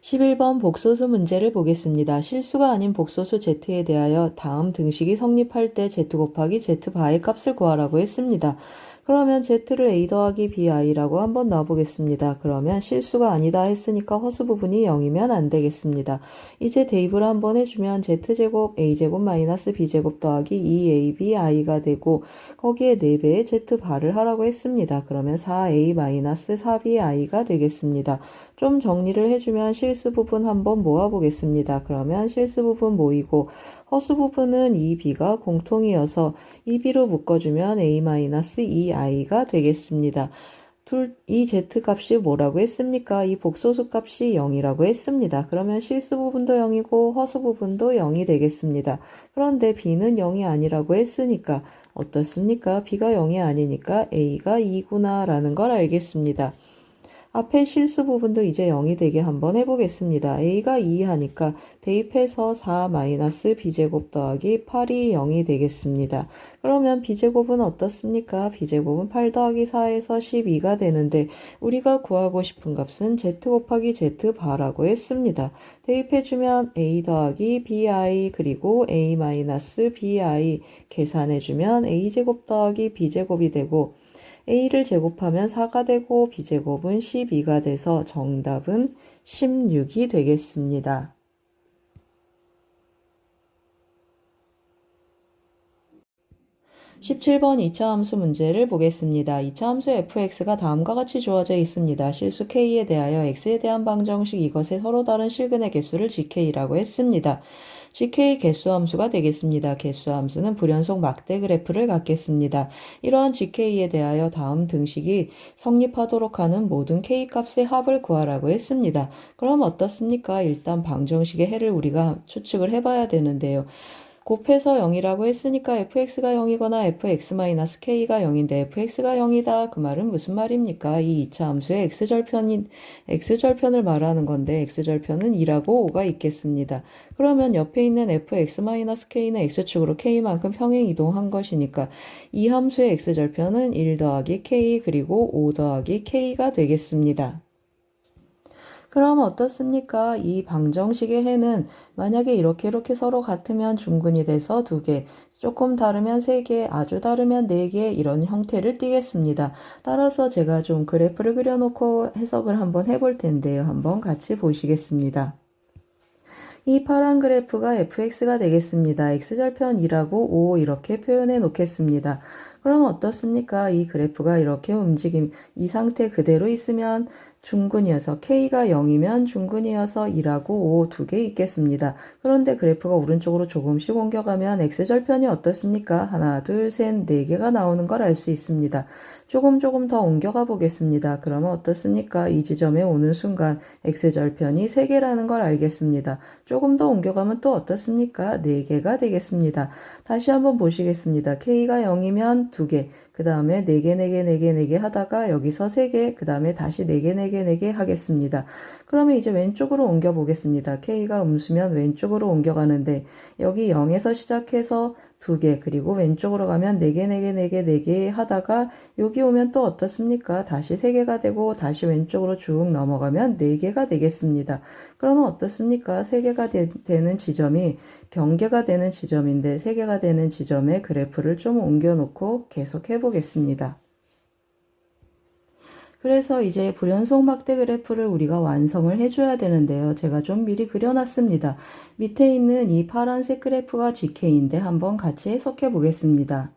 11번 복소수 문제를 보겠습니다. 실수가 아닌 복소수 z에 대하여 다음 등식이 성립할 때 z 곱하기 z 바의 값을 구하라고 했습니다. 그러면 z를 a 더하기 bi라고 한번 놔보겠습니다. 그러면 실수가 아니다 했으니까 허수 부분이 0이면 안 되겠습니다. 이제 대입을 한번 해주면 z제곱 a제곱 마이너스 b제곱 더하기 2ab i가 되고 거기에 4배의 z 바를 하라고 했습니다. 그러면 4a 마이너스 4b i가 되겠습니다. 좀 정리를 해주면 실수 부분 한번 모아보겠습니다. 그러면 실수 부분 모이고 허수 부분은 이 b가 공통이어서 이 b로 묶어주면 a-2i가 되겠습니다. 둘, 이 z 값이 뭐라고 했습니까? 이 복소수 값이 0이라고 했습니다. 그러면 실수 부분도 0이고 허수 부분도 0이 되겠습니다. 그런데 b는 0이 아니라고 했으니까 어떻습니까? b가 0이 아니니까 a가 2구나 라는 걸 알겠습니다. 앞에 실수 부분도 이제 0이 되게 한번 해보겠습니다. a가 2 하니까 대입해서 4 마이너스 b제곱 더하기 8이 0이 되겠습니다. 그러면 b제곱은 어떻습니까? b제곱은 8 더하기 4에서 12가 되는데 우리가 구하고 싶은 값은 z 곱하기 z 바라고 했습니다. 대입해주면 a 더하기 bi 그리고 a 마이너스 bi 계산해주면 a제곱 더하기 b제곱이 되고 a를 제곱하면 4가 되고 b제곱은 12가 돼서 정답은 16이 되겠습니다. (17번) 2차 함수 문제를 보겠습니다. 2차 함수 fx가 다음과 같이 주어져 있습니다. 실수 k에 대하여 x에 대한 방정식 이것의 서로 다른 실근의 개수를 gk라고 했습니다. gk 개수 함수가 되겠습니다. 개수 함수는 불연속 막대 그래프를 갖겠습니다. 이러한 gk에 대하여 다음 등식이 성립하도록 하는 모든 k 값의 합을 구하라고 했습니다. 그럼 어떻습니까? 일단 방정식의 해를 우리가 추측을 해봐야 되는데요. 곱해서 0이라고 했으니까 fx가 0이거나 fx-k가 0인데 fx가 0이다. 그 말은 무슨 말입니까? 이 2차 함수의 x절편인 x절편을 말하는 건데 x절편은 2라고 5가 있겠습니다. 그러면 옆에 있는 fx-k는 x축으로 k만큼 평행 이동한 것이니까 이 함수의 x절편은 1 더하기 k 그리고 5 더하기 k가 되겠습니다. 그럼 어떻습니까? 이 방정식의 해는 만약에 이렇게 이렇게 서로 같으면 중근이 돼서 두 개, 조금 다르면 세 개, 아주 다르면 네 개 이런 형태를 띠겠습니다. 따라서 제가 좀 그래프를 그려놓고 해석을 한번 해볼 텐데요. 한번 같이 보시겠습니다. 이 파란 그래프가 fx가 되겠습니다. x절편 2라고 5 이렇게 표현해 놓겠습니다. 그럼 어떻습니까? 이 그래프가 이렇게 움직임, 이 상태 그대로 있으면 중근이어서 K가 0이면 중근이어서 2라고 5 두 개 있겠습니다. 그런데 그래프가 오른쪽으로 조금씩 옮겨가면 X절편이 어떻습니까? 하나, 둘, 셋, 네 개가 나오는 걸 알 수 있습니다. 조금 조금 더 옮겨가 보겠습니다. 그러면 어떻습니까? 이 지점에 오는 순간 X절편이 3개라는 걸 알겠습니다. 조금 더 옮겨가면 또 어떻습니까? 4개가 되겠습니다. 다시 한번 보시겠습니다. K가 0이면 2개, 그 다음에 4개, 4개, 4개, 4개 하다가 여기서 3개, 그 다음에 다시 4개, 4개, 4개 하겠습니다. 그러면 이제 왼쪽으로 옮겨 보겠습니다. K가 음수면 왼쪽으로 옮겨가는데 여기 0에서 시작해서 2개, 그리고 왼쪽으로 가면 4개, 4개, 4개, 4개 하다가 여기 오면 또 어떻습니까? 다시 3개가 되고 다시 왼쪽으로 쭉 넘어가면 4개가 되겠습니다. 그러면 어떻습니까? 3개가 되, 되는 지점이 경계가 되는 지점인데 3개가 되는 지점에 그래프를 좀 옮겨 놓고 계속 해보겠습니다. 그래서 이제 불연속 막대 그래프를 우리가 완성을 해줘야 되는데요. 제가 좀 미리 그려놨습니다. 밑에 있는 이 파란색 그래프가 GK인데 한번 같이 해석해 보겠습니다.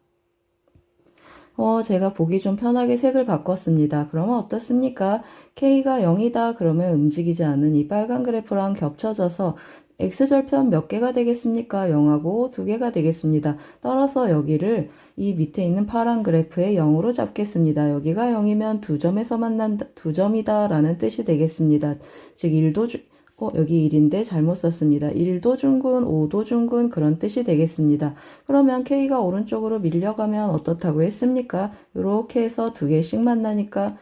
어, 제가 보기 좀 편하게 색을 바꿨습니다. 그러면 어떻습니까? K가 0이다. 그러면 움직이지 않는 이 빨간 그래프랑 겹쳐져서 x절편 몇 개가 되겠습니까? 0하고 2개가 되겠습니다. 따라서 여기를 이 밑에 있는 파란 그래프의 0으로 잡겠습니다. 여기가 0이면 두 점에서 만난다, 두 점이다 라는 뜻이 되겠습니다. 즉 1도 주, 어, 여기 1인데 잘못 썼습니다. 1도 중근, 5도 중근 그런 뜻이 되겠습니다. 그러면 K가 오른쪽으로 밀려가면 어떻다고 했습니까? 이렇게 해서 두 개씩 만나니까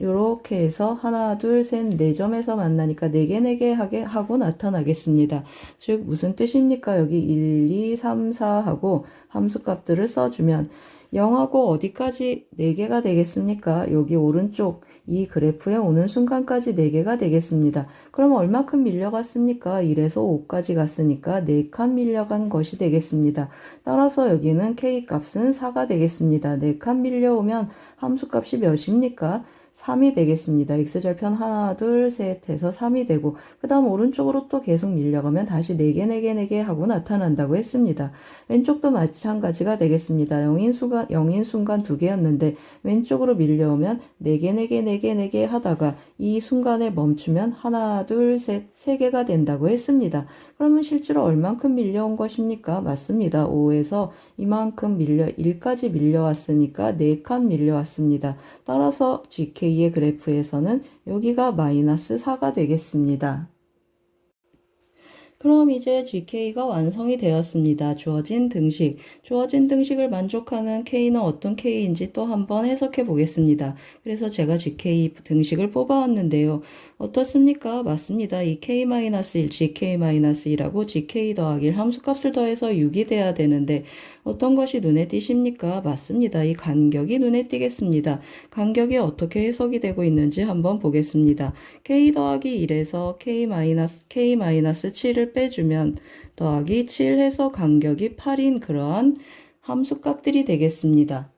요렇게 해서 하나, 둘, 셋, 네 점에서 만나니까 네 개, 네 개 하게 하고 나타나겠습니다. 즉, 무슨 뜻입니까? 여기 1, 2, 3, 4 하고 함수 값들을 써주면 0하고 어디까지 4개가 되겠습니까? 여기 오른쪽 이 그래프에 오는 순간까지 4개가 되겠습니다. 그럼 얼마큼 밀려갔습니까? 1에서 5까지 갔으니까 4칸 밀려간 것이 되겠습니다. 따라서 여기는 K 값은 4가 되겠습니다. 4칸 밀려오면 함수 값이 몇입니까? 3이 되겠습니다. x절편 하나, 둘, 셋 해서 3이 되고 그 다음 오른쪽으로 또 계속 밀려가면 다시 4개, 4개, 4개 하고 나타난다고 했습니다. 왼쪽도 마찬가지가 되겠습니다. 0인 순간, 0인 순간 2개였는데 왼쪽으로 밀려오면 4개, 4개, 4개, 4개 하다가 이 순간에 멈추면 하나, 둘, 셋, 3개가 된다고 했습니다. 그러면 실제로 얼만큼 밀려온 것입니까? 맞습니다. 5에서 이만큼 밀려, 1까지 밀려왔으니까 4칸 밀려왔습니다. 따라서 GK의 그래프에서는 여기가 마이너스 4가 되겠습니다. 그럼 이제 GK가 완성이 되었습니다. 주어진 등식. 주어진 등식을 만족하는 K는 어떤 K인지 또 한번 해석해 보겠습니다. 그래서 제가 GK 등식을 뽑아왔는데요. 어떻습니까? 맞습니다. 이 K-1, GK-1이라고 GK 더하기 1 함수값을 더해서 6이 돼야 되는데 어떤 것이 눈에 띄십니까? 맞습니다. 이 간격이 눈에 띄겠습니다. 간격이 어떻게 해석이 되고 있는지 한번 보겠습니다. K 더하기 1에서 K 마이너스, K 마이너스 7을 빼주면 더하기 7 해서 간격이 8인 그러한 함수값들이 되겠습니다.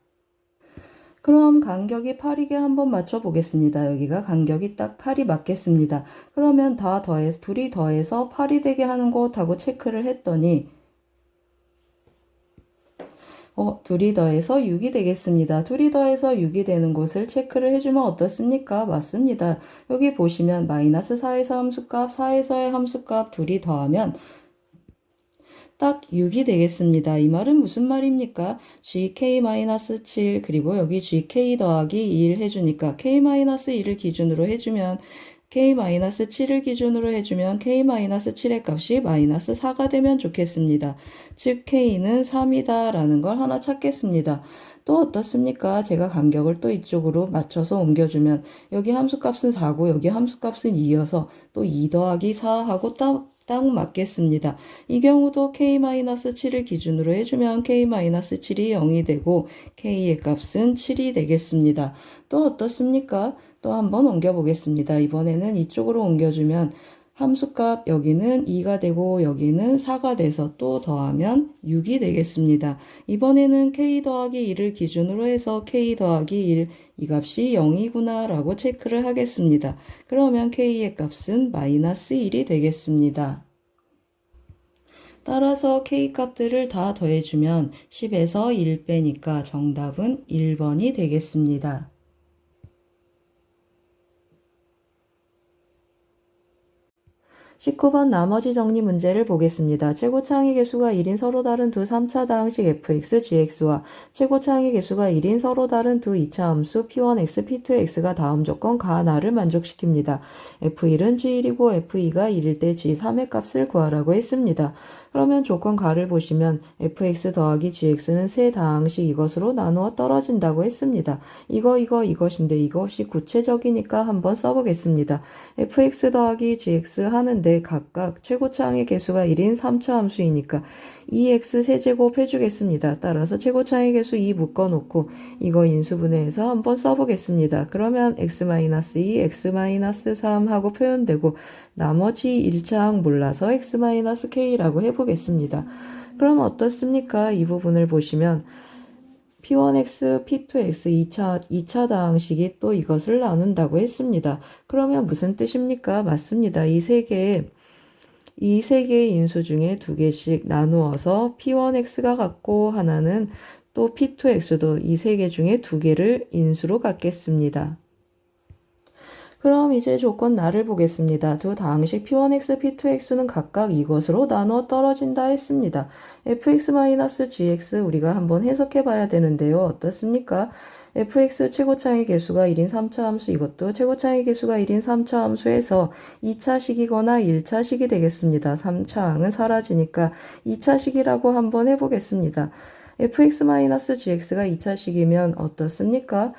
그럼 간격이 8이게 한번 맞춰 보겠습니다. 여기가 간격이 딱 8이 맞겠습니다. 그러면 다 더해서, 둘이 더해서 8이 되게 하는 곳하고 체크를 했더니 어, 둘이 더해서 6이 되겠습니다. 둘이 더해서 6이 되는 곳을 체크를 해주면 어떻습니까? 맞습니다. 여기 보시면 마이너스 4에서 함수값, 4에서의 함수값 둘이 더하면 딱 6이 되겠습니다. 이 말은 무슨 말입니까? gk-7 그리고 여기 gk 더하기 2를 해주니까 k-1을 기준으로 해주면 k-7을 기준으로 해주면 k-7의 값이 마이너스 4가 되면 좋겠습니다. 즉 k는 3이다 라는 걸 하나 찾겠습니다. 또 어떻습니까? 제가 간격을 또 이쪽으로 맞춰서 옮겨주면 여기 함수값은 4고 여기 함수값은 2여서 또 2 더하기 4하고 딱, 딱 맞겠습니다. 이 경우도 k-7을 기준으로 해주면 k-7이 0이 되고 k의 값은 7이 되겠습니다. 또 어떻습니까? 또 한번 옮겨보겠습니다. 이번에는 이쪽으로 옮겨주면 함수값 여기는 2가 되고 여기는 4가 돼서 또 더하면 6이 되겠습니다. 이번에는 k 더하기 1을 기준으로 해서 k 더하기 1, 이 값이 0이구나 라고 체크를 하겠습니다. 그러면 k의 값은 마이너스 1이 되겠습니다. 따라서 k 값들을 다 더해주면 10에서 1 빼니까 정답은 1번이 되겠습니다. 19번 나머지 정리 문제를 보겠습니다. 최고차항의 개수가 1인 서로 다른 두 3차 다항식 fx, gx와 최고차항의 개수가 1인 서로 다른 두 2차 함수 p1x, p2x가 다음 조건 가나를 만족시킵니다. f1은 g1이고 f2가 1일 때 g3의 값을 구하라고 했습니다. 그러면 조건 가를 보시면 fx 더하기 gx는 세 다항식 이것으로 나누어 떨어진다고 했습니다. 이거 이거 이것인데 이것이 구체적이니까 한번 써보겠습니다. fx 더하기 gx 하는데 각각 최고차항의 개수가 1인 3차 함수이니까 2x 세제곱 해주겠습니다. 따라서 최고차항의 개수 2 묶어놓고 이거 인수분해해서 한번 써보겠습니다. 그러면 x-2, x-3 하고 표현되고 나머지 1차항 몰라서 x-k라고 해보겠습니다. 그럼 어떻습니까? 이 부분을 보시면 P1x, P2x 2차, 2차 다항식이 또 이것을 나눈다고 했습니다. 그러면 무슨 뜻입니까? 맞습니다. 이 세 개의 이 세 개의 인수 중에 두 개씩 나누어서 P1x가 같고 하나는 또 P2x도 이 세 개 중에 두 개를 인수로 갖겠습니다. 그럼 이제 조건 나를 보겠습니다. 두 다항식 P1x, P2x는 각각 이것으로 나누어 떨어진다 했습니다. fx-gx 우리가 한번 해석해 봐야 되는데요. 어떻습니까? fx 최고차항의 개수가 1인 3차 함수 이것도 최고차항의 개수가 1인 3차 함수에서 2차식이거나 1차식이 되겠습니다. 3차항은 사라지니까 2차식이라고 한번 해보겠습니다. fx-gx가 2차식이면 어떻습니까?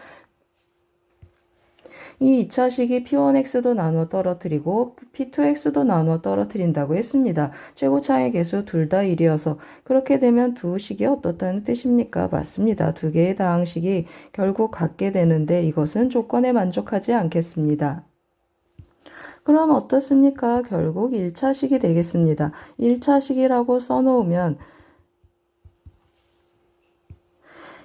이 2차식이 P1x도 나누어 떨어뜨리고 P2x도 나누어 떨어뜨린다고 했습니다. 최고 차의 개수 둘 다 1이어서 그렇게 되면 두 식이 어떻다는 뜻입니까? 맞습니다. 두 개의 다항식이 결국 같게 되는데 이것은 조건에 만족하지 않겠습니다. 그럼 어떻습니까? 결국 1차식이 되겠습니다. 1차식이라고 써놓으면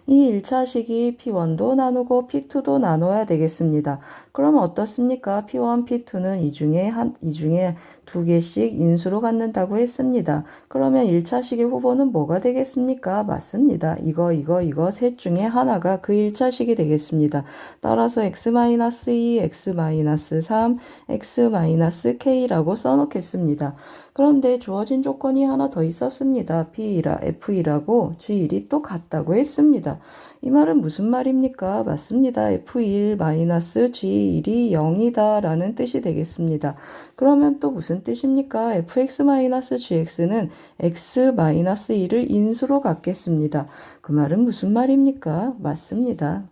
이 1차 식이 P1도 나누고 P2도 나눠야 되겠습니다. 그럼 어떻습니까? P1, P2는 이 중에 한, 이 중에 두 개씩 인수로 갖는다고 했습니다. 그러면 1차식의 후보는 뭐가 되겠습니까? 맞습니다. 이거, 이거, 이거 셋 중에 하나가 그 1차식이 되겠습니다. 따라서 x-2, x-3, x-k라고 써놓겠습니다. 그런데 주어진 조건이 하나 더 있었습니다. P2라 F2라고 G1이 또 같다고 했습니다. 이 말은 무슨 말입니까? 맞습니다. F1-G1이 0이다 라는 뜻이 되겠습니다. 그러면 또 무슨 뜻입니까? fx-gx는 x-1을 인수로 갖겠습니다. 그 말은 무슨 말입니까? 맞습니다.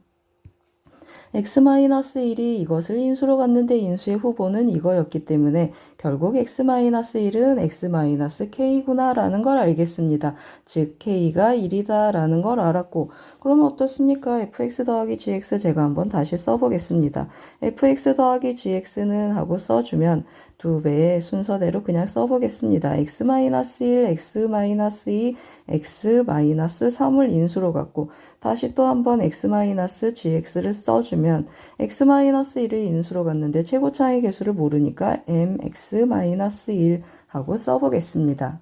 X-1이 이것을 인수로 갖는데 인수의 후보는 이거였기 때문에 결국 x-1은 x-k구나 라는 걸 알겠습니다. 즉 k가 1이다 라는 걸 알았고 그러면 어떻습니까? fx 더하기 gx 제가 한번 다시 써보겠습니다. fx 더하기 gx는 하고 써주면 두 배의 순서대로 그냥 써보겠습니다. x-1, x-2, x-3을 인수로 갖고 다시 또 한번 x-gx를 써주면 x-1을 인수로 갖는데 최고차의 개수를 모르니까 mx-1 하고 써보겠습니다.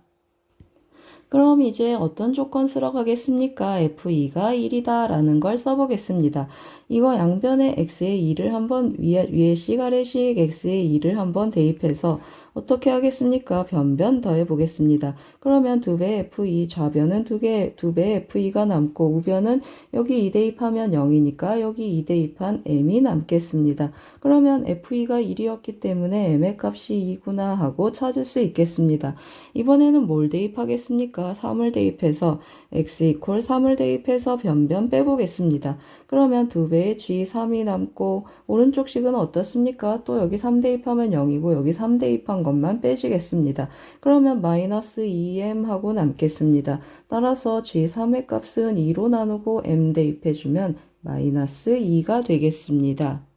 그럼 이제 어떤 조건 쓰러 가겠습니까? F2가 1이다 라는 걸 써보겠습니다. 이거 양변에 x의 2를 한번 위에, 위에 c 가래식 x의 2를 한번 대입해서 어떻게 하겠습니까? 변변 더해 보겠습니다. 그러면 두배 f2 좌변은 두 개, 두배 f2가 남고 우변은 여기 2 대입하면 0이니까 여기 2 대입한 m이 남겠습니다. 그러면 f2가 1이었기 때문에 m의 값이 2구나 하고 찾을 수 있겠습니다. 이번에는 뭘 대입하겠습니까? 3을 대입해서 x 이퀄 3을 대입해서 변변 빼보겠습니다. 그러면 두 배의 g3이 남고 오른쪽 식은 어떻습니까? 또 여기 3 대입하면 0이고 여기 3 대입한 것만 빼주겠습니다. 그러면 마이너스 2m 하고 남겠습니다. 따라서 g3의 값은 2로 나누고 m 대입해주면 마이너스 2가 되겠습니다.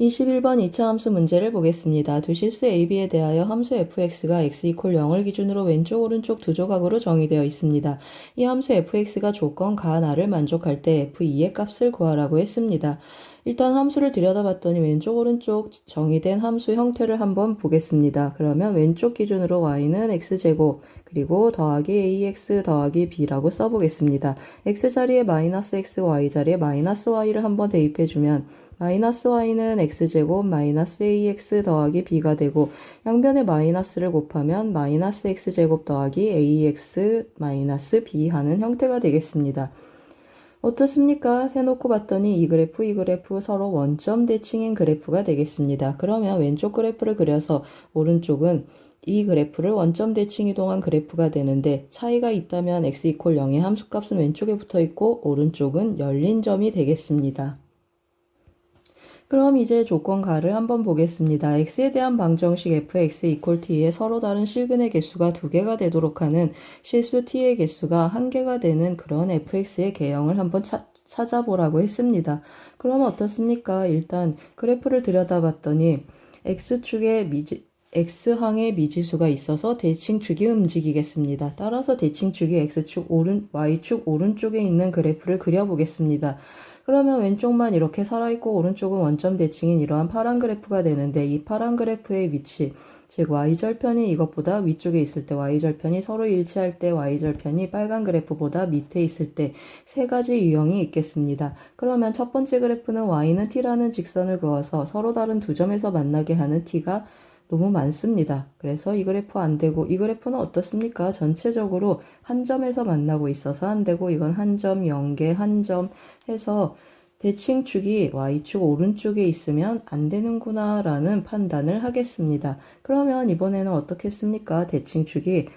21번 2차 함수 문제를 보겠습니다. 두 실수 AB에 대하여 함수 fx가 x 이퀄 0을 기준으로 왼쪽 오른쪽 두 조각으로 정의되어 있습니다. 이 함수 fx가 조건 가 나를 만족할 때 f2의 값을 구하라고 했습니다. 일단 함수를 들여다봤더니 왼쪽 오른쪽 정의된 함수 형태를 한번 보겠습니다. 그러면 왼쪽 기준으로 y는 x제곱 그리고 더하기 ax 더하기 b라고 써보겠습니다. x 자리에 마이너스 x, y 자리에 마이너스 y를 한번 대입해주면 마이너스 y는 x제곱 마이너스 ax 더하기 b가 되고 양변에 마이너스를 곱하면 마이너스 x제곱 더하기 ax 마이너스 b 하는 형태가 되겠습니다. 어떻습니까? 세놓고 봤더니 이 그래프, 이 그래프 서로 원점 대칭인 그래프가 되겠습니다. 그러면 왼쪽 그래프를 그려서 오른쪽은 이 그래프를 원점 대칭 이동한 그래프가 되는데 차이가 있다면 x 이퀄 0의 함수값은 왼쪽에 붙어 있고 오른쪽은 열린 점이 되겠습니다. 그럼 이제 조건가를 한번 보겠습니다. x에 대한 방정식 fx 이퀄 t에 서로 다른 실근의 개수가 두 개가 되도록 하는 실수 t의 개수가 한 개가 되는 그런 fx의 개형을 한번 차, 찾아보라고 했습니다. 그럼 어떻습니까? 일단 그래프를 들여다봤더니 x축에 미지, x항의 미지수가 있어서 대칭축이 움직이겠습니다. 따라서 대칭축이 x축 오른, y축 오른쪽에 있는 그래프를 그려보겠습니다. 그러면 왼쪽만 이렇게 살아있고 오른쪽은 원점 대칭인 이러한 파란 그래프가 되는데 이 파란 그래프의 위치, 즉 y절편이 이것보다 위쪽에 있을 때 y절편이 서로 일치할 때 y절편이 빨간 그래프보다 밑에 있을 때 세 가지 유형이 있겠습니다. 그러면 첫 번째 그래프는 y는 t라는 직선을 그어서 서로 다른 두 점에서 만나게 하는 t가 너무 많습니다. 그래서 이 그래프 안 되고 이 그래프는 어떻습니까? 전체적으로 한 점에서 만나고 있어서 안 되고 이건 한 점, 0개, 한점 해서 대칭축이 y축 오른쪽에 있으면 안 되는구나 라는 판단을 하겠습니다. 그러면 이번에는 어떻겠습니까? 대칭축이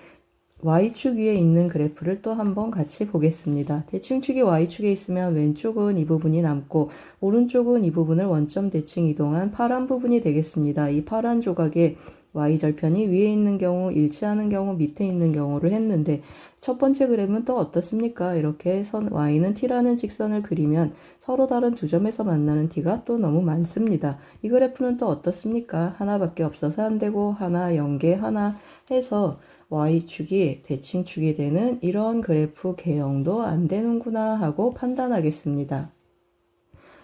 Y축 위에 있는 그래프를 또 한번 같이 보겠습니다. 대칭축이 Y축에 있으면 왼쪽은 이 부분이 남고 오른쪽은 이 부분을 원점 대칭 이동한 파란 부분이 되겠습니다. 이 파란 조각에 Y절편이 위에 있는 경우, 일치하는 경우, 밑에 있는 경우를 했는데 첫 번째 그램은 또 어떻습니까? 이렇게 선 Y는 T라는 직선을 그리면 서로 다른 두 점에서 만나는 T가 또 너무 많습니다. 이 그래프는 또 어떻습니까? 하나밖에 없어서 안 되고 하나 연계 하나 해서 Y축이 대칭축이 되는 이런 그래프 개형도 안 되는구나 하고 판단하겠습니다.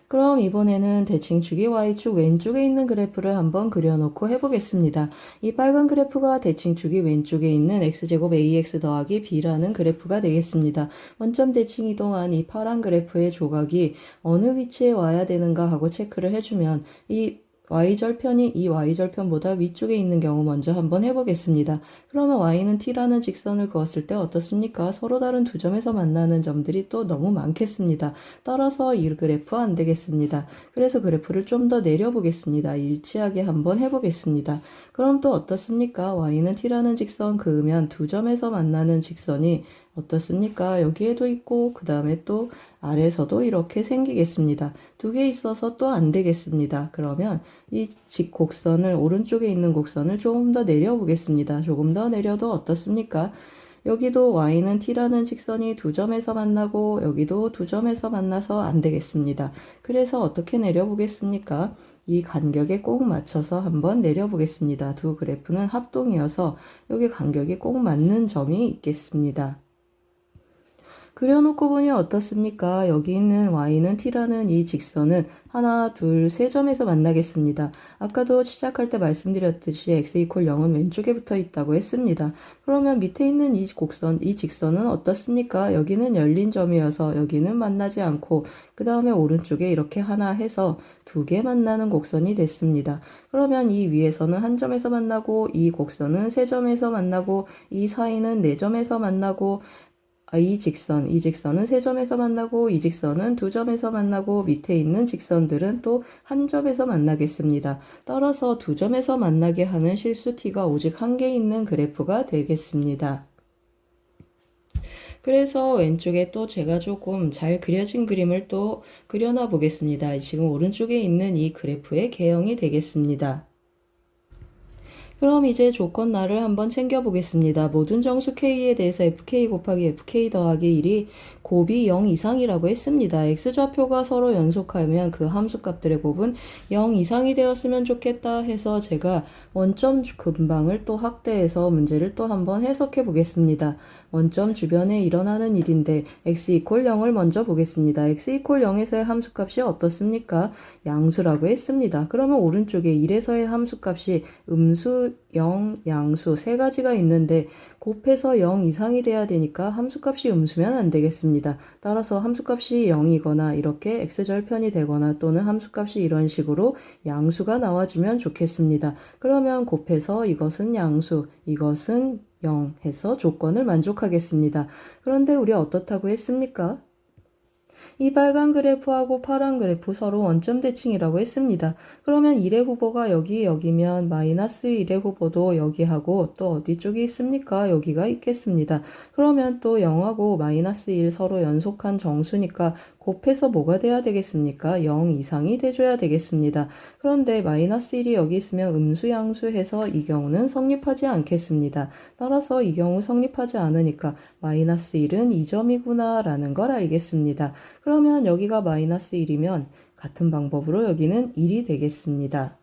그럼 이번에는 대칭 축이 Y축 왼쪽에 있는 그래프를 한번 그려놓고 해보겠습니다. 이 빨간 그래프가 대칭 축이 왼쪽에 있는 X제곱 AX 더하기 B라는 그래프가 되겠습니다. 원점 대칭 이동한 이 파란 그래프의 조각이 어느 위치에 와야 되는가 하고 체크를 해주면 이 y절편이 이 y절편보다 위쪽에 있는 경우 먼저 한번 해보겠습니다. 그러면 y는 t라는 직선을 그었을 때 어떻습니까? 서로 다른 두 점에서 만나는 점들이 또 너무 많겠습니다. 따라서 이 그래프 안 되겠습니다. 그래서 그래프를 좀 더 내려보겠습니다. 일치하게 한번 해보겠습니다. 그럼 또 어떻습니까? y는 t라는 직선 그으면 두 점에서 만나는 직선이 어떻습니까? 여기에도 있고 그 다음에 또 아래에서도 이렇게 생기겠습니다. 두 개 있어서 또 안 되겠습니다. 그러면 이 직곡선을 오른쪽에 있는 곡선을 조금 더 내려 보겠습니다. 조금 더 내려도 어떻습니까? 여기도 y는 t라는 직선이 두 점에서 만나고 여기도 두 점에서 만나서 안 되겠습니다. 그래서 어떻게 내려보겠습니까? 이 간격에 꼭 맞춰서 한번 내려보겠습니다. 두 그래프는 합동이어서 여기 간격이 꼭 맞는 점이 있겠습니다. 그려놓고 보니 어떻습니까? 여기 있는 y는 t라는 이 직선은 하나, 둘, 세 점에서 만나겠습니다. 아까도 시작할 때 말씀드렸듯이 x 이퀄 0은 왼쪽에 붙어 있다고 했습니다. 그러면 밑에 있는 이 곡선, 이 직선은 어떻습니까? 여기는 열린 점이어서 여기는 만나지 않고 그 다음에 오른쪽에 이렇게 하나 해서 두 개 만나는 곡선이 됐습니다. 그러면 이 위에서는 한 점에서 만나고 이 곡선은 세 점에서 만나고 이 사이는 네 점에서 만나고 아, 이 직선, 이 직선은 세 점에서 만나고 이 직선은 두 점에서 만나고 밑에 있는 직선들은 또 한 점에서 만나겠습니다. 따라서 두 점에서 만나게 하는 실수 t가 오직 한 개 있는 그래프가 되겠습니다. 그래서 왼쪽에 또 제가 조금 잘 그려진 그림을 또 그려놔 보겠습니다. 지금 오른쪽에 있는 이 그래프의 개형이 되겠습니다. 그럼 이제 조건날을 한번 챙겨보겠습니다. 모든 정수 K에 대해서 FK 곱하기 FK 더하기 1이 곱이 0 이상이라고 했습니다. X좌표가 서로 연속하면 그 함수값들의 곱은 0 이상이 되었으면 좋겠다 해서 제가 원점 근방을 또 확대해서 문제를 또 한번 해석해 보겠습니다. 원점 주변에 일어나는 일인데 x 이퀄 0을 먼저 보겠습니다. x 이퀄 0에서의 함수값이 어떻습니까? 양수라고 했습니다. 그러면 오른쪽에 1에서의 함수값이 음수, 0, 양수 세 가지가 있는데 곱해서 0 이상이 돼야 되니까 함수값이 음수면 안 되겠습니다. 따라서 함수값이 0이거나 이렇게 x절편이 되거나 또는 함수값이 이런 식으로 양수가 나와주면 좋겠습니다. 그러면 곱해서 이것은 양수, 이것은 0 해서 조건을 만족하겠습니다. 그런데 우리 어떻다고 했습니까? 이 빨간 그래프하고 파란 그래프 서로 원점 대칭이라고 했습니다. 그러면 1의 후보가 여기 여기면 마이너스 1의 후보도 여기하고 또 어디 쪽에 있습니까? 여기가 있겠습니다. 그러면 또 0하고 마이너스 1 서로 연속한 정수니까 곱해서 뭐가 돼야 되겠습니까? 0 이상이 돼줘야 되겠습니다. 그런데 마이너스 1이 여기 있으면 음수 양수해서 이 경우는 성립하지 않겠습니다. 따라서 이 경우 성립하지 않으니까 마이너스 1은 2점이구나 라는 걸 알겠습니다. 그러면 여기가 마이너스 1이면 같은 방법으로 여기는 1이 되겠습니다.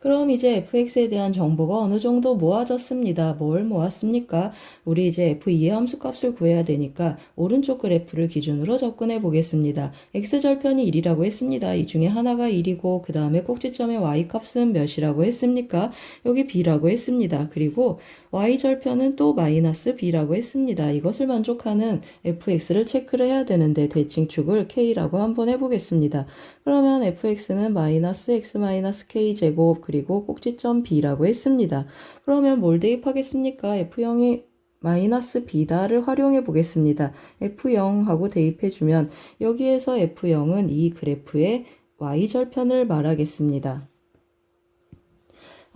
그럼 이제 fx에 대한 정보가 어느 정도 모아졌습니다. 뭘 모았습니까? 우리 이제 f2의 함수값을 구해야 되니까 오른쪽 그래프를 기준으로 접근해 보겠습니다. x절편이 1이라고 했습니다. 이 중에 하나가 1이고 그 다음에 꼭지점의 y값은 몇이라고 했습니까? 여기 b라고 했습니다. 그리고 y절편은 또 마이너스 b라고 했습니다. 이것을 만족하는 fx를 체크를 해야 되는데 대칭축을 k라고 한번 해보겠습니다. 그러면 fx는 마이너스 x 마이너스 k 제곱 그리고 꼭지점 b라고 했습니다. 그러면 뭘 대입하겠습니까? f0이 마이너스 b다를 활용해 보겠습니다. f0하고 대입해주면 여기에서 f0은 이 그래프의 y절편을 말하겠습니다.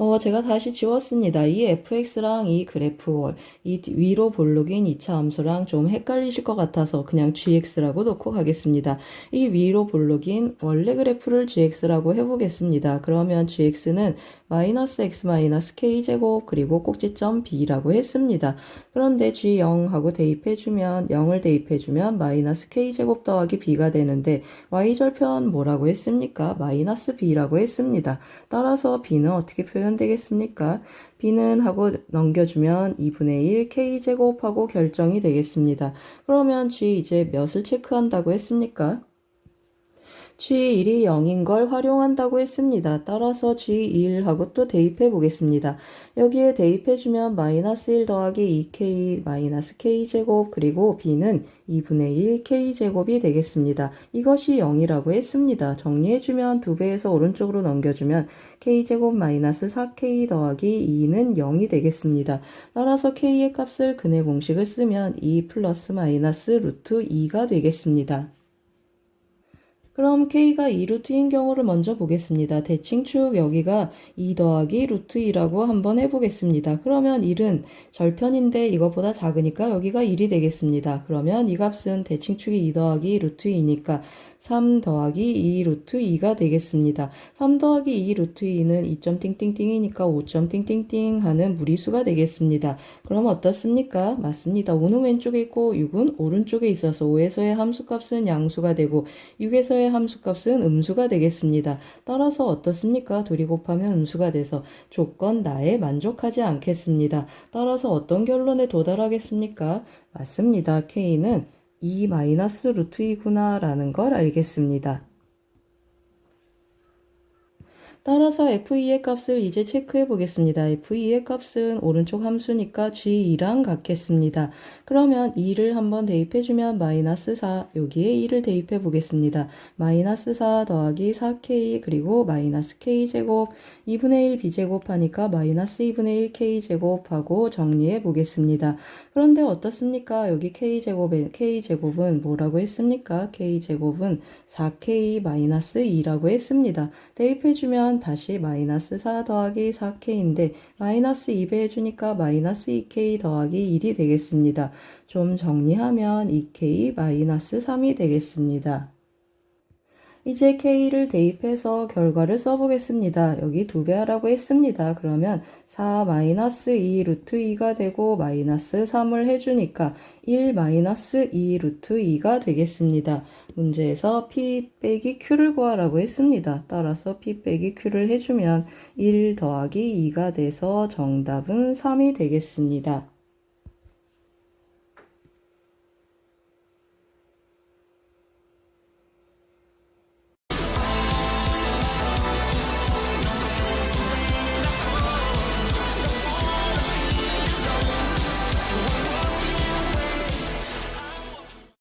어, 제가 다시 지웠습니다. 이 fx랑 이 그래프 월, 이 위로 볼록인 2차 함수랑 좀 헷갈리실 것 같아서 그냥 gx라고 놓고 가겠습니다. 이 위로 볼록인 원래 그래프를 gx라고 해보겠습니다. 그러면 gx는 마이너스 x 마이너스 k제곱 그리고 꼭지점 b라고 했습니다. 그런데 g0하고 대입해주면 0을 대입해주면 마이너스 k제곱 더하기 b가 되는데 y절편 뭐라고 했습니까? 마이너스 b라고 했습니다. 따라서 b는 어떻게 표현 되겠습니까? b는 하고 넘겨주면 2분의 1 k제곱하고 결정이 되겠습니다. 그러면 g 이제 몇을 체크한다고 했습니까? G1이 0인 걸 활용한다고 했습니다. 따라서 G1하고 또 대입해 보겠습니다. 여기에 대입해 주면 마이너스 1 더하기 2K 마이너스 K제곱 그리고 B는 2분의 1 K제곱이 되겠습니다. 이것이 0이라고 했습니다. 정리해 주면 2배에서 오른쪽으로 넘겨주면 K제곱 마이너스 4K 더하기 2는 0이 되겠습니다. 따라서 K의 값을 근의 공식을 쓰면 2 플러스 마이너스 루트 2가 되겠습니다. 그럼 k가 2루트인 경우를 먼저 보겠습니다. 대칭 축 여기가 2 더하기 루트 2라고 한번 해보겠습니다. 그러면 1은 절편인데 이것보다 작으니까 여기가 1이 되겠습니다. 그러면 이 값은 대칭 축이 2 더하기 루트 2니까 3 더하기 2 루트 2가 되겠습니다. 3 더하기 2 루트 2는 2점 띵띵띵이니까 5점 띵띵띵 하는 무리수가 되겠습니다. 그럼 어떻습니까? 맞습니다. 5는 왼쪽에 있고 6은 오른쪽에 있어서 5에서의 함수값은 양수가 되고 6에서의 함수값은 음수가 되겠습니다. 따라서 어떻습니까? 둘이 곱하면 음수가 돼서 조건 나에 만족하지 않겠습니다. 따라서 어떤 결론에 도달하겠습니까? 맞습니다. K는 2 마이너스 루트 2구나 라는 걸 알겠습니다. 따라서 f2의 값을 이제 체크해 보겠습니다. f2의 값은 오른쪽 함수니까 g2랑 같겠습니다. 그러면 2를 한번 대입해 주면 마이너스 4 여기에 2를 대입해 보겠습니다. 마이너스 4 더하기 4k 그리고 마이너스 k제곱 2분의 1 b제곱 하니까 마이너스 2분의 1 k제곱하고 정리해 보겠습니다. 그런데 어떻습니까? 여기 k제곱에 k제곱은 뭐라고 했습니까? k제곱은 4k 마이너스 2라고 했습니다. 대입 해 주면 다시 마이너스 4 더하기 4k인데 마이너스 2배 해주니까 마이너스 2k 더하기 1이 되겠습니다. 좀 정리하면 2k 마이너스 3이 되겠습니다. 이제 K를 대입해서 결과를 써보겠습니다. 여기 두 배 하라고 했습니다. 그러면 4 마이너스 2 루트 2가 되고 마이너스 3을 해주니까 1 마이너스 2 루트 2가 되겠습니다. 문제에서 P 빼기 Q를 구하라고 했습니다. 따라서 P 빼기 Q를 해주면 1 더하기 2가 돼서 정답은 3이 되겠습니다.